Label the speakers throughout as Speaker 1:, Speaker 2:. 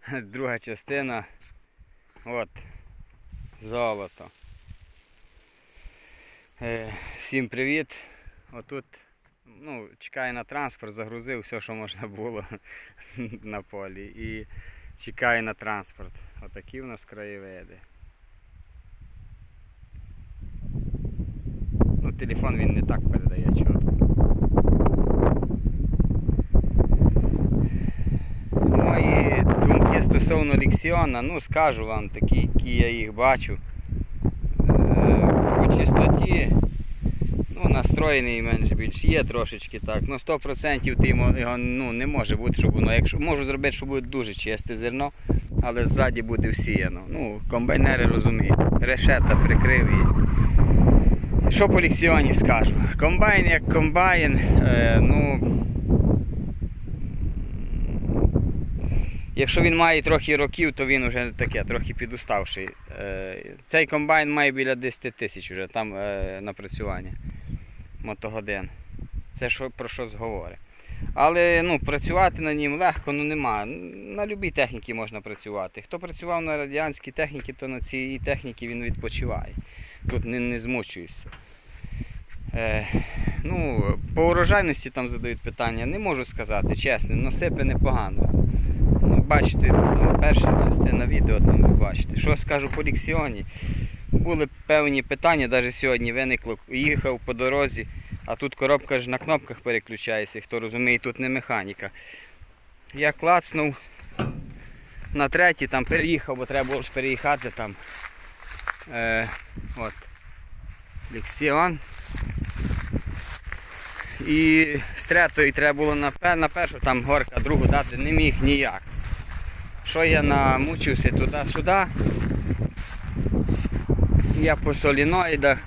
Speaker 1: друга частина. От. Золото. Е, всім привіт. Отут ну, чекаю на транспорт, загрузив все, що можна було на полі. І чекаю на транспорт. Отакі в нас краєвиди. Ну, телефон він не так передає чітко. Стосовно Лексіона, ну скажу вам такі, які я їх бачу. Е, По чистоті, ну, настроєний менш більш є трошечки так. Ну 100% ти його ну, не може бути, щоб воно. Якщо можу зробити, щоб буде дуже чисте зерно, але ззаді буде всіяно. Ну, комбайнери розуміють. Решета прикрив її. Що по Лексіоні скажу? Комбайн як комбайн, е, ну. Якщо він має трохи років, то він вже таке, трохи підуставший. Е, Цей комбайн має біля 10 тисяч вже там е, напрацювання мотогодин. Це що, про що зговори. Але ну, працювати на нім легко, ну нема. На будь-якій техніці можна працювати. Хто працював на радянській техніці, то на цій техніці він відпочиває. Тут не, не змучуєшся. Е, ну, по урожайності там задають питання, не можу сказати, чесно, но сипе непогано. Ну, бачите, там перша частина відео там ви бачите. Що скажу по ліксіоні? Були певні питання, навіть сьогодні виникло. Їхав по дорозі, а тут коробка ж на кнопках переключається, хто розуміє, тут не механіка. Я клацнув на третій, там переїхав, бо треба було ж переїхати там. Е, от. Лексіон. І з третої треба було на першу там горка, другу дати не міг ніяк. Що я намучився туди-сюди. Я по соліноїдах,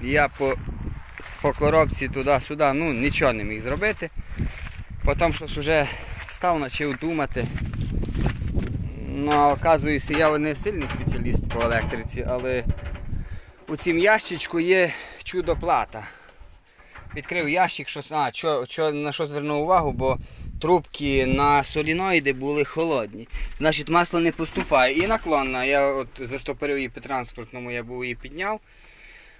Speaker 1: я по, по коробці туди-сюди, ну нічого не міг зробити. Потім щось вже став, почав думати. Ну, а оказується, я не сильний спеціаліст по електриці, але у цім ящичку є чудо-плата. Відкрив ящик, що, а, що, що, на що звернув увагу, бо трубки на соліноїди були холодні. Значить, масло не поступає. І наклонна. Я от застопорив її по транспортному, я був її підняв.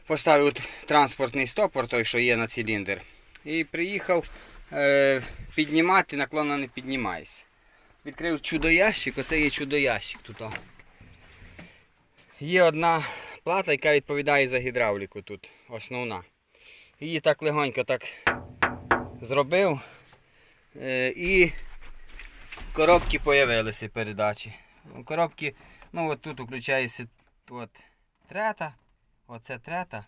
Speaker 1: Поставив транспортний стопор, той, що є на циліндр. І приїхав е, піднімати, наклонна не піднімається. Відкрив чудо-ящик, оце є чудо-ящик тут. Є одна плата, яка відповідає за гідравліку тут, основна. Її так легонько так зробив. Е, і коробки з'явилися передачі. Коробки, ну от тут включається от, трета, оце трета.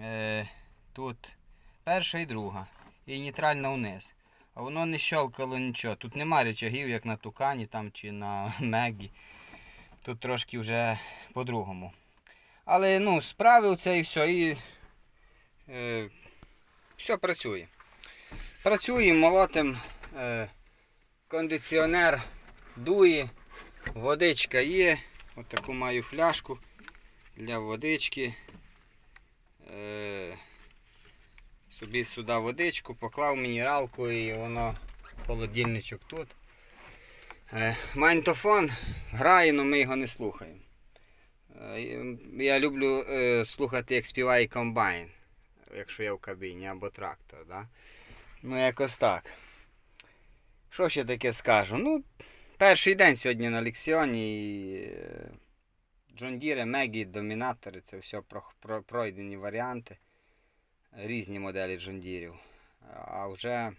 Speaker 1: Е, тут перша і друга. І нейтральна вниз. А воно не щелкало нічого. Тут нема речагів, як на тукані там, чи на мегі. Тут трошки вже по-другому. Але ну, справив це і все. І е, все працює. Працює, молотим, е, кондиціонер дує, водичка є. Ось таку маю фляжку для водички. Е, собі сюди водичку, поклав мінералку і воно холодильничок тут. Е, Магнітофон грає, але ми його не слухаємо. Я люблю слухати, як співає комбайн, якщо я в кабіні або трактор. Да? Ну, якось так. Що ще таке скажу? Ну, перший день сьогодні на лексіоні. е, Мегі, домінатори, це все про- про- пройдені варіанти. Різні моделі Deere. А вже,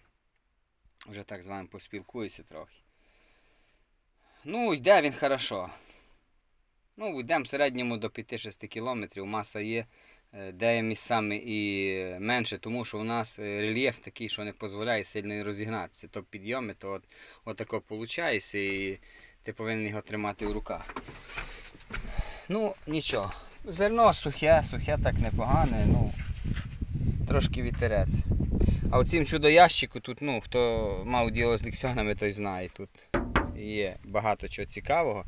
Speaker 1: вже так з вами поспілкуюся трохи. Ну, йде він хорошо. Ну, йдемо в середньому до 5-6 кілометрів, маса є. Е, Де місцями і менше, тому що у нас е, рельєф такий, що не дозволяє сильно розігнатися. То підйоми, то от, отако виходить, і ти повинен його тримати в руках. Ну, нічого. Зерно сухе, сухе так непогане, ну трошки вітерець. А оцім чудо-ящику тут, ну, хто мав діло з лексіонами, той знає, тут є багато чого цікавого.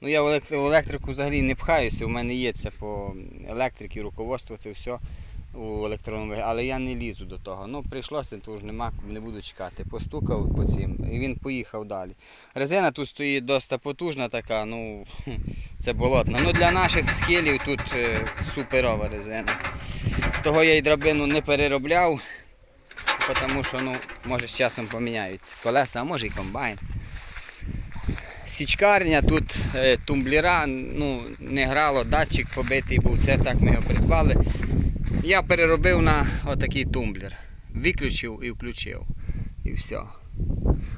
Speaker 1: Ну я в електрику взагалі не пхаюся, у мене є це по електриці, руководство, це все. у електронному, але я не лізу до того. Ну, прийшлося, то вже нема, не буду чекати. Постукав по цим і він поїхав далі. Резина тут стоїть досить потужна така, ну це болотна. Ну для наших скелів тут е, суперова резина. Того я й драбину не переробляв, тому що ну, може з часом поміняються колеса, а може і комбайн. Січкарня, тут е, тумблера, ну, не грало, датчик побитий був, це так ми його придбали. Я переробив на отакий тумблер. Виключив і включив. І все.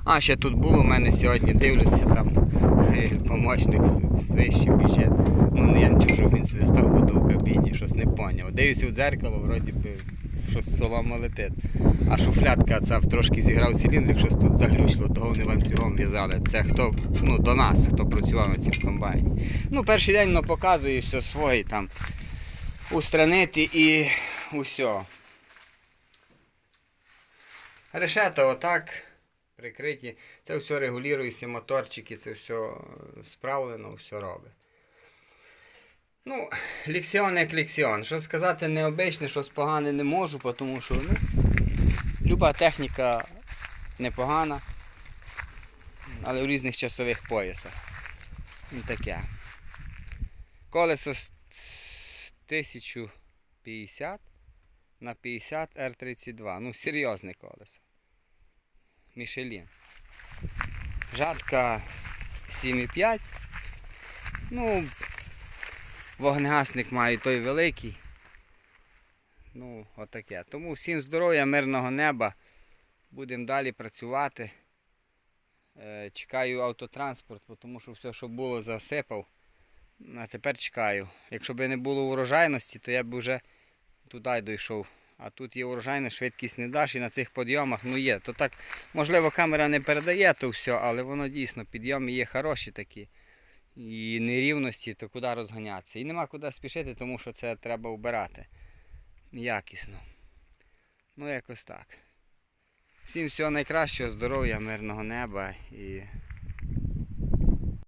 Speaker 1: А, ще тут було у мене сьогодні, дивлюся, там помічник с- свищив біжить. Ну я не що він свистав воду в кабіні, щось не поняв. Дивлюся в дзеркало, вроді би щось соломо летить. А шуфлятка ця трошки зіграв циліндрик, щось тут заглючило, того вони ланцюгом в'язали. Це хто ну, до нас, хто працював на цім комбайні. Ну, перший день ну, показує все своє там. Устранити і усе. Решета отак прикриті. Це все регулюється, моторчики, це все справлено, все робить. Ну, ліксіон як ліксіон. Що сказати необичне, щось погане не можу, тому що ну, люба техніка непогана, але в різних часових поясах. І таке. Колесо с- с- 1050 на 50 R32. Ну, серйозне колесо. Мішелін. Жатка 7,5. Ну, вогнегасник має той великий. Ну, отаке. Тому всім здоров'я, мирного неба. Будемо далі працювати. Е, Чекаю автотранспорт, тому що все, що було, засипав. А тепер чекаю. Якщо б не було урожайності, то я б вже туди дійшов. А тут є урожайність, швидкість не даш і на цих підйомах ну є. То так, можливо, камера не передає то все, але воно дійсно, підйоми є хороші такі. І нерівності, то куди розганятися. І нема куди спішити, тому що це треба вбирати. Якісно. Ну, якось так. Всім всього найкращого, здоров'я, мирного неба і